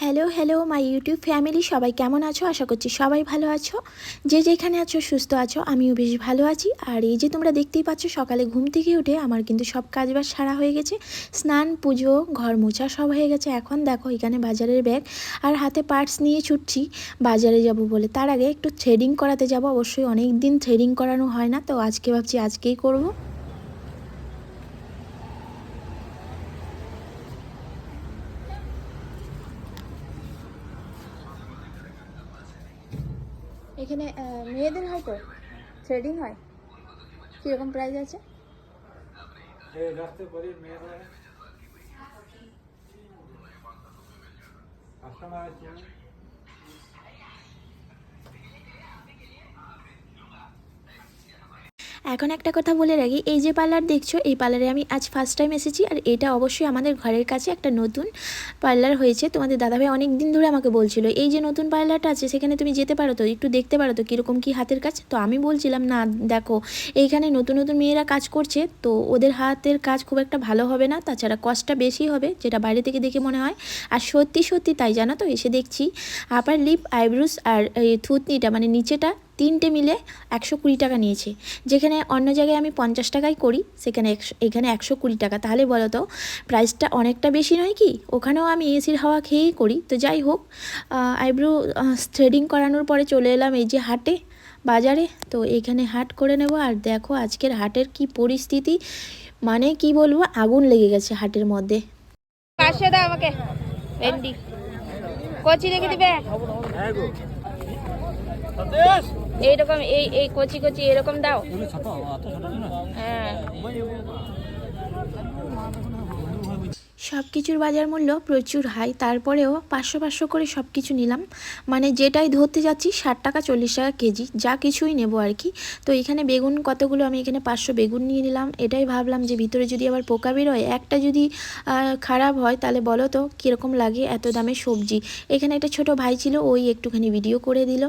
Hello hello my YouTube family সবাই কেমন আছো? আশা করছি সবাই ভালো আছো। যে যেখানে আছো, সুস্থ আছো, আমিও বেশ ভালো আছি। আর এই যে তোমরা দেখতেই পাচ্ছ, সকালে ঘুম থেকে উঠে আমার কিন্তু সব কাজবাজ সারা হয়ে গেছে। স্নান, পুজো, ঘর মোছা সব হয়ে গেছে। এখন দেখো, এখানে বাজারের ব্যাগ আর হাতে পার্টস নিয়ে ছুটছি। বাজারে যাব বলে। তার আগে একটু থ্রেডিং করাতে যাব। অবশ্যই অনেক দিন থ্রেডিং করানো হয় না, তো আজকে ভাবছি আজকেই করব। এখানে মেয়েদের হয় তো থ্রেডিং হয়? কীরকম প্রাইস আছে? কাস্টমার আছে। এখন একটা কথা বলে রাখি, এই যে পার্লার দেখছ, এই পার্লারে আমি আজ ফার্স্ট টাইম এসেছি আর এটা অবশ্যই আমাদের ঘরের কাছে একটা নতুন পার্লার হয়েছে। তোমাদের দাদাভাই অনেক দিন ধরে আমাকে বলছিল, এই যে নতুন পার্লারটা আছে, সেখানে তুমি যেতে পারো তো, একটু দেখতে পারো তো, কীরকম কী হাতের কাজ? তো আমি বলছিলাম, না, দেখো, এইখানে নতুন নতুন মেয়েরা কাজ করছে, তো ওদের হাতের কাজ খুব একটা ভালো হবে না, তাছাড়া কস্টটা বেশি হবে, যেটা বাইরে থেকে দেখে মনে হয়। আর সত্যি সত্যি তাই জানো তো, এসে দেখছি আপার লিপ আইব্রুস আর এই থুতনিটা মানে নিচেটা তিনটে মিলে একশো কুড়ি টাকা নিয়েছে। যেখানে অন্য জায়গায় আমি পঞ্চাশ টাকায় করি সেখানে একশো এখানে একশো কুড়ি টাকা। তাহলে বলো তো প্রাইসটা অনেকটা বেশি নয় কি? ওখানেও আমি এসির হাওয়া খেয়েই করি। তো যাই হোক আইব্রো থ্রেডিং করানোর পরে চলে এলাম এই যে হাটে বাজারে। তো এখানে হাট করে নেব। আর দেখো আজকের হাটের কি পরিস্থিতি। মানে কি বলব আগুন লেগে গেছে হাটের মধ্যে। পাঁচশো দাও আমাকে। ভেন্ডি। কচি রেখে দিবে? এইরকম এই এই কচি কচি এরকম দাও। হ্যাঁ। সব কিছুর বাজার মূল্য প্রচুর হাই তারপরেও পাঁচশো পাঁচশো করে সব কিছু নিলাম। মানে যেটাই ধরতে যাচ্ছি ষাট টাকা চল্লিশ টাকা কেজি যা কিছুই নেব আর কি। তো এখানে বেগুন কতগুলো আমি এখানে পাঁচশো বেগুন নিয়ে নিলাম। এটাই ভাবলাম যে ভিতরে যদি আবার পোকা বেরোয় একটা যদি খারাপ হয় তাহলে বলো তো কীরকম লাগে এত দামে সবজি? এখানে একটা ছোট ভাই ছিল ওই একটুখানি ভিডিও করে দিল।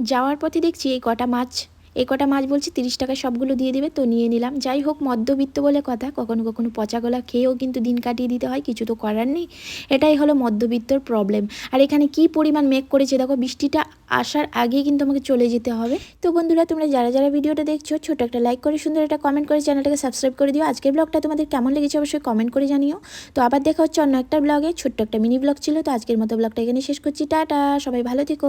যাওয়ার পথে দেখছি এই কটা মাছ, এই কটা মাছ বলছি তিরিশ টাকায় সবগুলো দিয়ে দেবে, তো নিয়ে নিলাম। যাই হোক, মধ্যবিত্ত বলে কথা, কখনো কখনো পচা গলা খেয়েও কিন্তু দিন কাটিয়ে দিতে হয়, কিছু তো করার নেই। এটাই হলো মধ্যবিত্তর প্রবলেম আর এখানে কি পরিমাণ মেঘ করেছে দেখো, বৃষ্টিটা আসার আগেই কিন্তু আমাকে চলে যেতে হবে। তো বন্ধুরা, তোমরা যারা যারা ভিডিওটা দেখছ ছোট একটা লাইক করে, সুন্দর একটা কমেন্ট করে চ্যানেলটাকে সাবস্ক্রাইব করে দিও। আজকের ব্লগটা তোমাদের কেমন লেগেছে অবশ্যই কমেন্ট করে জানিও। তো আবার দেখা হচ্ছে অন্য একটা ব্লগে ছোট্ট একটা মিনি ব্লগ ছিল, তো আজকের মতো ব্লগটা এখানে শেষ করছি। টাটা, সবাই ভালো থেকো।